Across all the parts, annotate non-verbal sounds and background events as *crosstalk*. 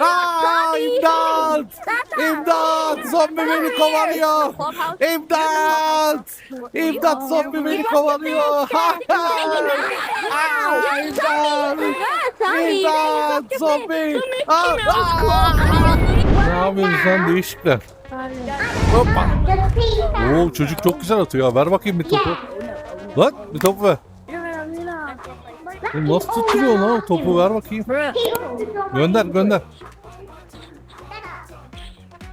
Aa, imdat! İmdat! Zombi beni kovalıyor! İmdat! İmdat zombi beni kovalıyor! Aa, İmdat! İmdat! Zombi! Aa, aa! Ne yapıyorsun lan değişikler? Hoppa! Oo çocuk çok güzel atıyor. Ver bakayım bir topu. Lan bir top ver. Oğlum Nasıl tutuyor lan o topu ver bakayım. Gönder gönder.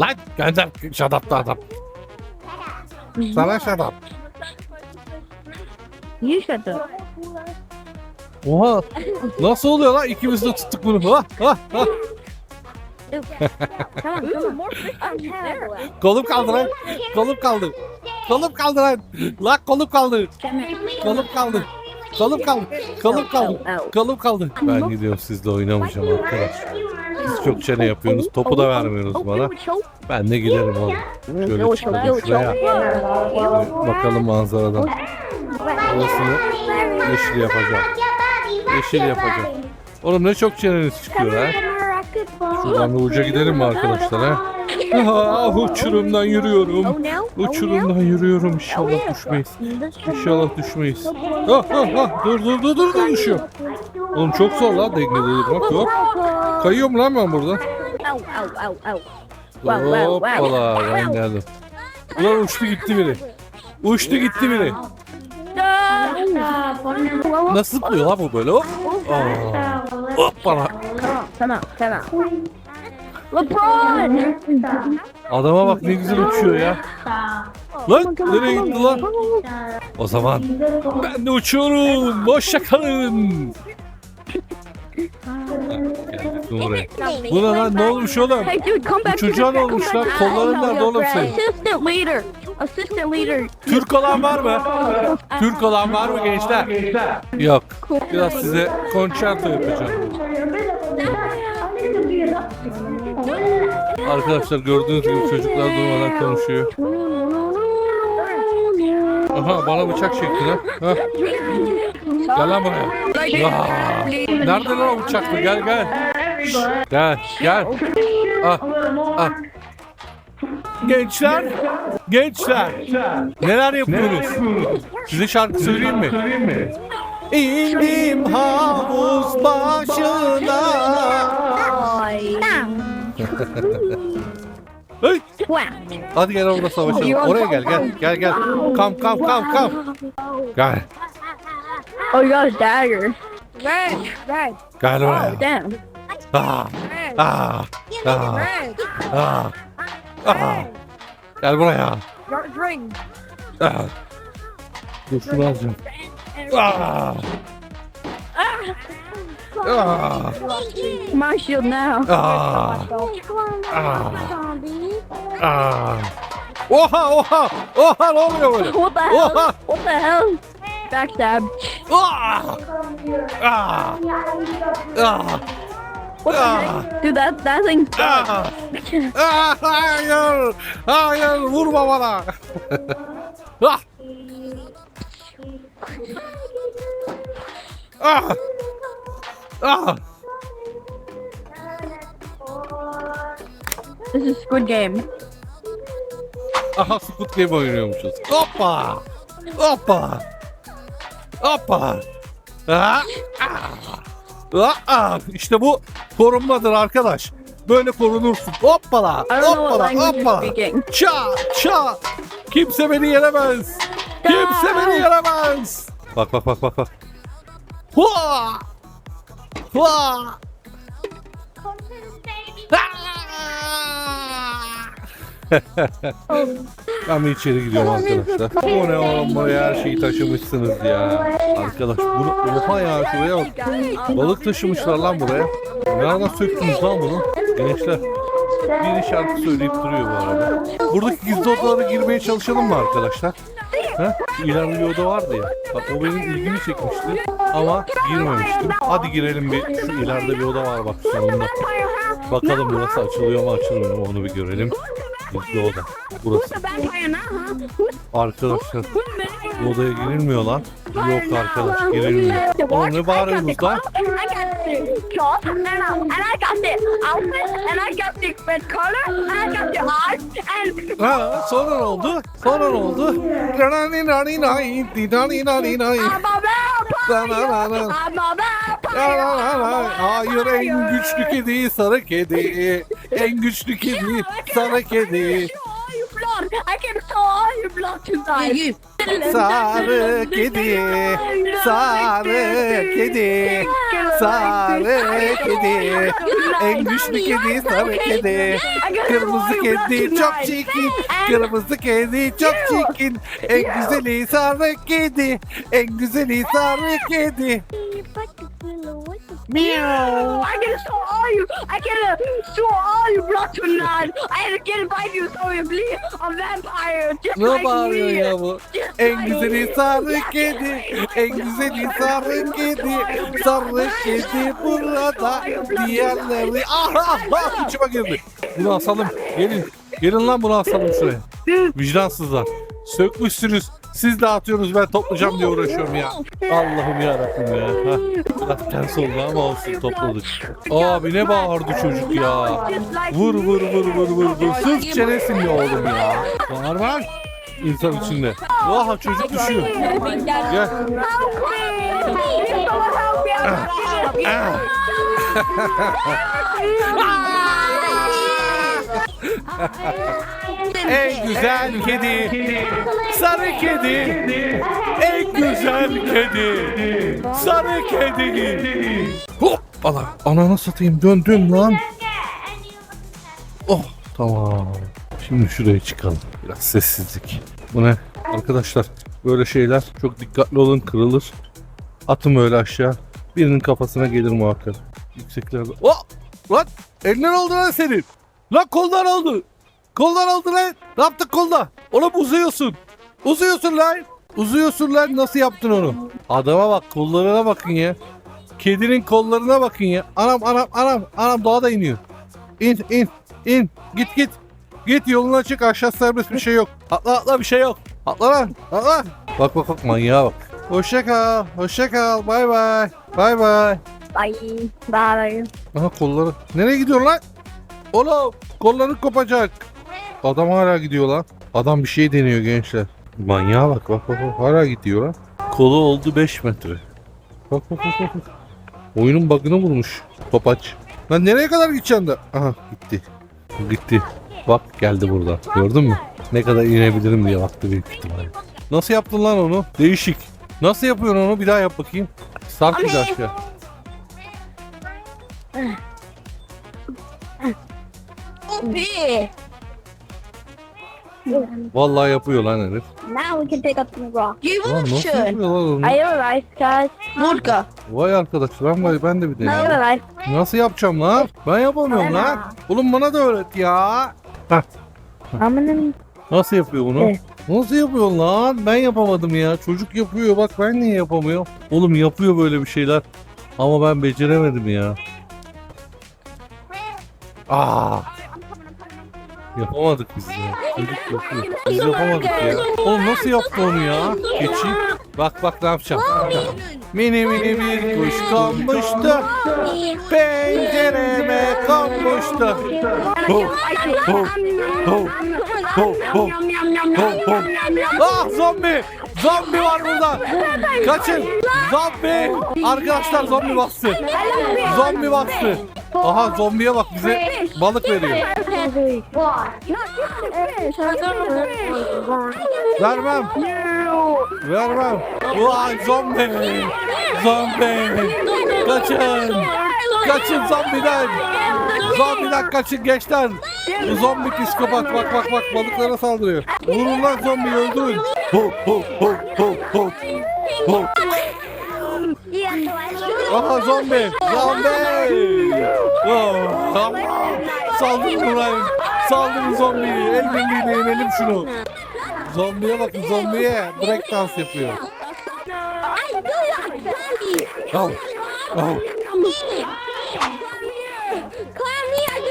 Lan gönder da adam. Sana. You shut up. Oha. Nasıl oluyor lan? İkimiz de tuttuk bunu. Ha, ha, ha. On there. Kolum kaldı lan. Kolum kaldı. Kolum kaldı lan. Lan kolum kaldı. Kolum kaldı. Kolum kaldı. Kolum kaldı. Kolum kaldı. Ben gidiyorum sizle oynamayacağım arkadaş. Siz çok çene yapıyorsunuz. Topu da vermiyorsunuz bana. Ben de giderim oğlum. Şöyle çıkalım şuraya. Bakalım manzaradan. Orasını yeşil yapacağım. Yeşil yapacağım. Oğlum ne çok çeneniz çıkıyor ha. Şuradan bir uca gidelim mi arkadaşlar ha? Aha, uçurumdan yürüyorum. Oh no. Uçurumdan yürüyorum inşallah düşmeyiz. İnşallah düşmeyiz. Ah ah ah dur dur dur dur dur düşüyor. Oğlum çok zor lan dengede durmak yok. Kayıyorum lan ben wow. Hoppala ben geldim. Ulan uçtu gitti biri. Uçtu gitti biri. Nasıl zıplıyor lan bu böyle hop. Aa, hoppala. Come on. LeBron! Adama bak ne güzel uçuyor ya. Lan nereye gitti lan? O zaman ben de uçuyorum. Hoşça kalın. Buraya? Bu ne lan ne olmuş oğlum? Çocuğa ne olmuş lan? Kolların nerede oğlum senin? Assistant leader. Assistant leader. Türk olan var mı? Türk olan var mı gençler? Yok. Biraz size konçerto yapacağım. Arkadaşlar gördüğünüz gibi çocuklar durmadan konuşuyor. Aha bana bıçak çekti lan. Ha. Gel lan buraya. Aa, nerede lan o bıçaklı? Gel gel. Şş, Gel gel. Ah, ah. Gençler, gençler. Neler yapıyorsunuz? Size şarkı söyleyeyim mi? İndim havuz başına. Hey, Wow. hadi gel orada savaşalım. Oraya gel gel gel gel. Kam kam kam kam. Gel. Oh, you got a dagger. Red, red, Gel oraya. damn. Ah, ah, ah, ah, ah. Gel buraya. Ring. Ah. Dur şunu alacağım. Ah. Ah. My shield now. Ah. Ah. Ah. Oha oha oha ne oluyor böyle? What the hell? Oha. What the hell? Backstab. Ah. Ah. Ah. Ah. Dude, that that thing. Ah. Ah, hayır. Hayır vurma bana. *laughs* ah. Ah. Ah. This is Squid Game. Aha Squid Game oynuyormuşuz. Hoppa. Hoppa. Hoppa. Ah. Ah. Ah, ah. İşte bu korunmadır arkadaş. Böyle korunursun. Hoppala. Hoppala. Hoppala. Ça. Ça. Kimse beni yenemez. Kimse beni yenemez. Bak bak bak bak bak. Hua. Hua. *laughs* ben bir içeri gidiyorum arkadaşlar. O ne oğlum buraya her şeyi taşımışsınız ya. Arkadaş bunu oha ya şuraya bak. Balık taşımışlar lan buraya. Nereden söktünüz lan bunu? Gençler. Biri şarkı söyleyip duruyor bu arada. Buradaki gizli odalara girmeye çalışalım mı arkadaşlar? Ha? İleride bir oda vardı ya. Bak o benim ilgimi çekmişti. Ama girmemiştim. Hadi girelim bir. Şu ileride bir oda var bak sonunda. Bakalım burası açılıyor mu açılmıyor mu onu bir görelim. Gizli oda. Burası. Arkadaşlar bu odaya girilmiyor lan. Yok arkadaş girilmiyor. Oğlum ne bağırıyorsunuz? Cloth, and I, and I got the outfit, and I got the red color, and I got the eyes, and Ha, sonra ne oldu? Sonra ne oldu? Nani nani nani, nani nani nani. I'm a vampire. I'm a vampire. Hayır en güçlü kedi sarı kedi. En güçlü kedi sarı kedi. I can saw all your blood tonight. Sarı kedi. Sarı kedi. Sarı kedi. En güçlü kedi sarı kedi. Kırmızı kedi çok çirkin. Kırmızı kedi çok çirkin. En güzeli sarı kedi. En güzeli sarı kedi. Meow. I can saw all you. I can uh, saw all your blood tonight. I can bite you so you bleed. A vampire just Ne like bağırıyor me. ya bu? Just En like güzeli me. sarı kedi. En güzeli sarı kedi. Sarı kedi burada. Diğerleri... Aha! Ah, içime girdi. Bunu asalım. Gelin. Gelin lan bunu asalım şuraya. Vicdansızlar. Sökmüşsünüz. Siz dağıtıyorsunuz ben toplayacağım diye uğraşıyorum ya. Allah'ım ya. Ha. Biraz ters oldu ama olsun topladık. Abi ne bağırdı çocuk ya. Vur vur vur vur vur vur. Sırf çenesin ya oğlum ya. Bağır var. İnsan içinde. Vah çocuk düşüyor. Gel. Ah. *laughs* *laughs* En güzel kedi. Sarı kedi. En güzel kedi. Sarı kedi. Hoppala. Ananı satayım döndüm lan. Oh tamam. Şimdi şuraya çıkalım. Biraz sessizlik. Bu ne? Arkadaşlar böyle şeyler çok dikkatli olun kırılır. Atın öyle aşağı. Birinin kafasına gelir muhakkak. Yükseklerde. Oh! Lan! Elinden oldu lan senin. Lan koldan oldu. Koldan oldu lan. Ne yaptık kolda? Oğlum uzuyorsun. Uzuyorsun lan. Uzuyorsun lan. Nasıl yaptın onu? Adama bak kollarına bakın ya. Kedinin kollarına bakın ya. Anam anam anam anam daha da iniyor. İn in in. Git git. Git yoluna çık aşağı serbest bir şey yok. Atla atla bir şey yok. Atla lan atla. Bak bak bak manyağa bak. Hoşça kal. Hoşça kal. Bay bay. Bay bay. Bye. Bye. Aha kolları. Nereye gidiyor lan? Oğlum kolları kopacak. Adam hala gidiyor lan. Adam bir şey deniyor gençler. Manyağa bak bak bak. bak. Hala gidiyor lan. Kolu oldu 5 metre. Bak bak bak bak. Oyunun bug'ını bulmuş. Topaç. Lan nereye kadar gideceksin de? Aha gitti. Gitti. Bak geldi burada. Gördün mü? Ne kadar inebilirim diye baktı büyük ihtimalle. Nasıl yaptın lan onu? Değişik. Nasıl yapıyorsun onu? Bir daha yap bakayım. Sark bir daha aşağı. Okay. Vallahi yapıyor lan herif. Now we can take up the rock. Give Lan it a nasıl shot. yapıyor lan onu? Are you alright, guys? Vodka. Vay arkadaş ben, var- ben de bir Are you deneyim. alright? Nasıl yapacağım lan? Ben yapamıyorum lan. Oğlum bana da öğret ya. Heh, I'm gonna. nasıl yapıyor bunu? Evet. Nasıl yapıyor lan? Ben yapamadım ya. Çocuk yapıyor bak ben niye yapamıyorum? Oğlum yapıyor böyle bir şeyler. Ama ben beceremedim ya. Aa. Yapamadık biz ya. Çocuk yapıyor. Biz yapamadık ya. Oğlum nasıl yaptı onu ya? Keçi. Bak bak ne yapacağım. Mini mini bir kuş konmuştu. Pencereme konmuştu. Ho, ho, ho, ho, ho, ho, ho. Ah zombi! Zombi var burada. Kaçın. Zombi. Arkadaşlar zombi bastı. Zombi bastı. Aha zombiye bak bize balık veriyor. Vermem. Vermem. Vay zombi. Zombi. Kaçın. Kaçın zombiden. Zombiden kaçın gençler. Bu zombi psikopat bak bak bak balıklara saldırıyor. Vurun lan zombiyi öldürün. Ho ho ho ho ho. Ho. Aha zombi. Zombi. Oh. Saldırın ulan. Saldırın zombiyi. El birliğiyle yenelim şunu. Zombiye bakın zombiye. Break dans yapıyor. Al. Al.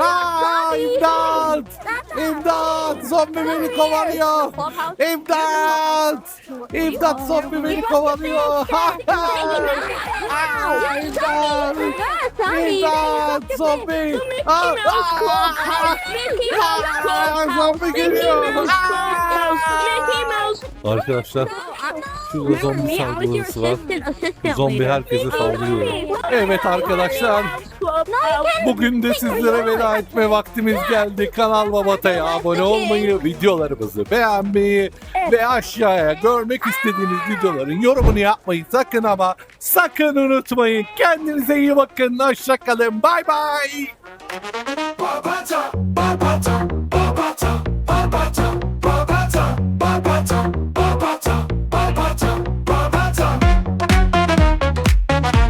Aa, imdat. İmdat! Zombi beni kovalıyor! İmdat! İmdat zombi beni kovalıyor! Aa, İmdat! İmdat! Zombi! Aa, aa, Zombi geliyor! Arkadaşlar şurada zombi saldırısı var. Zombi herkese saldırıyor. Evet arkadaşlar bugün de sizlere veda etme vaktimiz geldi. Kanal Babata'ya abone olmayı, videolarımızı beğenmeyi ve aşağıya görmek istediğiniz videoların yorumunu yapmayı sakın ama sakın unutmayın. Kendinize iyi bakın. Hoşçakalın. Bay bay.